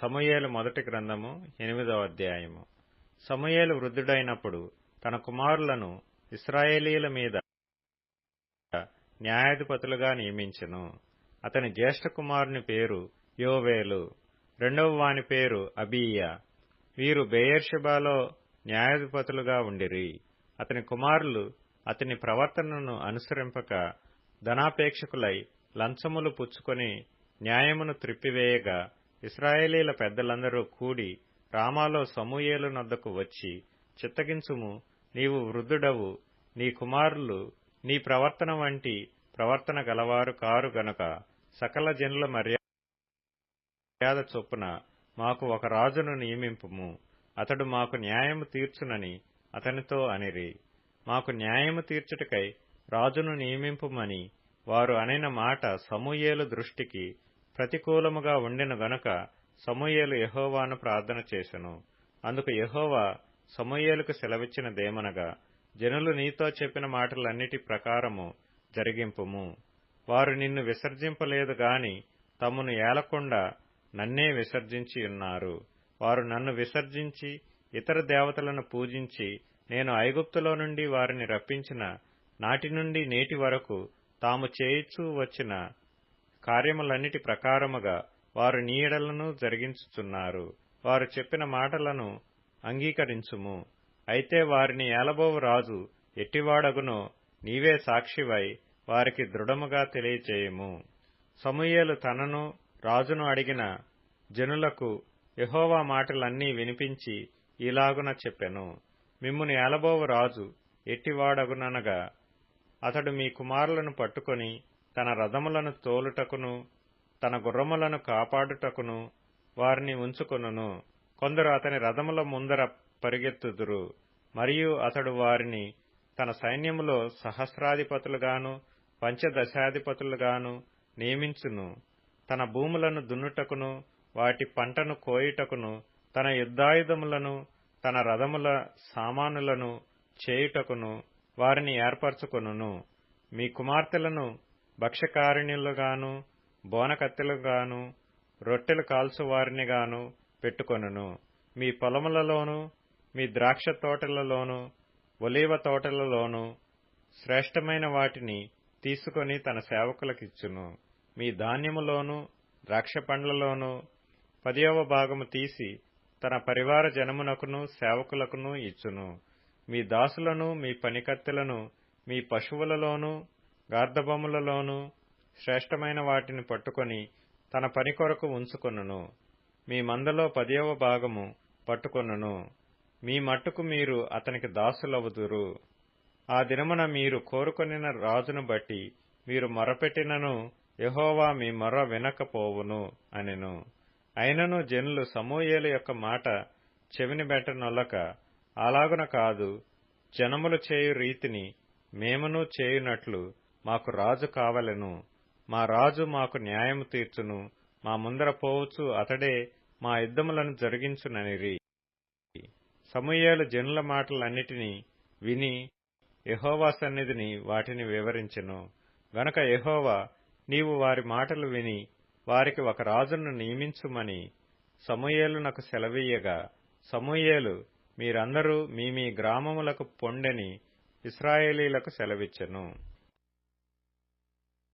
సమూయేలు మొదటి గ్రంథము ఎనిమిదవ అధ్యాయము. సమూయేలు వృద్ధుడైనప్పుడు తన కుమారులను ఇస్రాయేలీల మీద న్యాయాధిపతులుగా నియమించెను. అతని జ్యేష్ఠ కుమారుని పేరు యోవేలు. రెండవ వాని పేరు అబీయ. వీరు బెయేర్షెబాలో న్యాయాధిపతులుగా ఉండిరి. అతని కుమారులు అతని ప్రవర్తనను అనుసరింపక ధనాపేక్షకులై లంచములు పుచ్చుకొని న్యాయమును త్రిప్పివేయగా ఇస్రాయేలీల పెద్దలందరూ కూడి రామాలో సమూయేలు నద్దకు వచ్చి చిత్తగించుము. నీవు వృద్ధుడవు. నీ కుమారులు నీ ప్రవర్తన వంటి ప్రవర్తన గలవారు కారు గనక సకల జనుల మర్యాద చొప్పున మాకు ఒక రాజును నియమింపుము. అతడు మాకు న్యాయము తీర్చునని అతనితో అనిరి. మాకు న్యాయము తీర్చుటకై రాజును నియమింపుమని వారు అనిన మాట సమూయేలు దృష్టికి ప్రతికూలముగా ఉండిన గనుక సమూయేలు యహోవాను ప్రార్థన చేశను అందుకు యహోవా సమూయేలుకు సెలవిచ్చినదేమనగా జనులు నీతో చెప్పిన మాటలన్నిటి ప్రకారము జరిగింపుము. వారు నిన్ను విసర్జింపలేదు గాని తమను ఏలకుండా నన్నే విసర్జించి ఉన్నారు. వారు నన్ను విసర్జించి ఇతర దేవతలను పూజించి నేను ఐగుప్తులో నుండి వారిని రప్పించిన నాటి నుండి నేటి వరకు తాము చేయిచూ వచ్చిన కార్యములన్నిటి ప్రకారముగా వారు నీడలను జరిగించుచున్నారు. వారు చెప్పిన మాటలను అంగీకరించుము. అయితే వారిని ఏలబోవు రాజు ఎట్టివాడగునో నీవే సాక్షివై వారికి దృఢముగా తెలియచేయము. సమూయేలు తనను రాజును అడిగిన జనులకు యహోవా మాటలన్నీ వినిపించి ఇలాగున చెప్పెను. మిమ్మును ఏలబోవు రాజు ఎట్టివాడగుననగా అతడు మీ కుమారులను పట్టుకొని తన రథములను తోలుటకును తన గుర్రములను కాపాడుటకును వారిని ఉంచుకొనును. కొందరు అతని రథముల ముందర పరిగెత్తుదురు మరియు అతడు వారిని తన సైన్యములో సహస్రాధిపతులుగాను పంచదశాధిపతులుగాను నియమించును. తన భూములను దున్నుటకును వాటి పంటను కోయుటకును తన యుద్ధాయుధములను తన రథముల సామానులను చేయుటకును వారిని ఏర్పరచుకొనును. మీ కుమార్తెలను భక్ష్యకారిణులుగాను బోనకత్తెలుగాను రొట్టెలు కాల్చువారినిగాను పెట్టుకొనును. మీ పొలములలోను మీ ద్రాక్ష తోటలలోను ఒలీవ తోటలలోను శ్రేష్టమైన వాటిని తీసుకొని తన సేవకులకిచ్చును. మీ ధాన్యములోను ద్రాక్ష పండ్లలోను పదియవ భాగము తీసి తన పరివార జనమునకును సేవకులకును ఇచ్చును. మీ దాసులను మీ పనికత్తెలను మీ పశువులలోను గార్ధబొమ్మలలోనూ శ్రేష్టమైన వాటిని పట్టుకొని తన పని కొరకు ఉంచుకొనును. మీ మందలో పదియవ భాగము పట్టుకొనును. మీ మట్టుకు మీరు అతనికి దాసులవుదురు. ఆ దినమున మీరు కోరుకొనిన రాజును బట్టి మీరు మొరపెట్టినను యహోవా మీ మొర వినకపోవును అనెను. అయినను జనులు సమూయేలు యొక్క మాట చెవిని బెట్టనొల్లక అలాగున కాదు జనములు చేయు రీతిని మేమును చేయునట్లు మాకు రాజు కావలెను. మా రాజు మాకు న్యాయము తీర్చును. మా ముందర పోవచ్చు అతడే మా యుద్ధములను జరిగించుననిరి. సమూయేలు జనుల మాటలన్నిటినీ విని యహోవా సన్నిధిని వాటిని వివరించెను. గనక యహోవా నీవు వారి మాటలు విని వారికి ఒక రాజును నియమించుమని సమూయేలునకు సెలవీయగా. సమూయేలు మీరందరూ మీ మీ గ్రామములకు పొండెని ఇస్రాయేలీలకు సెలవిచ్చెను.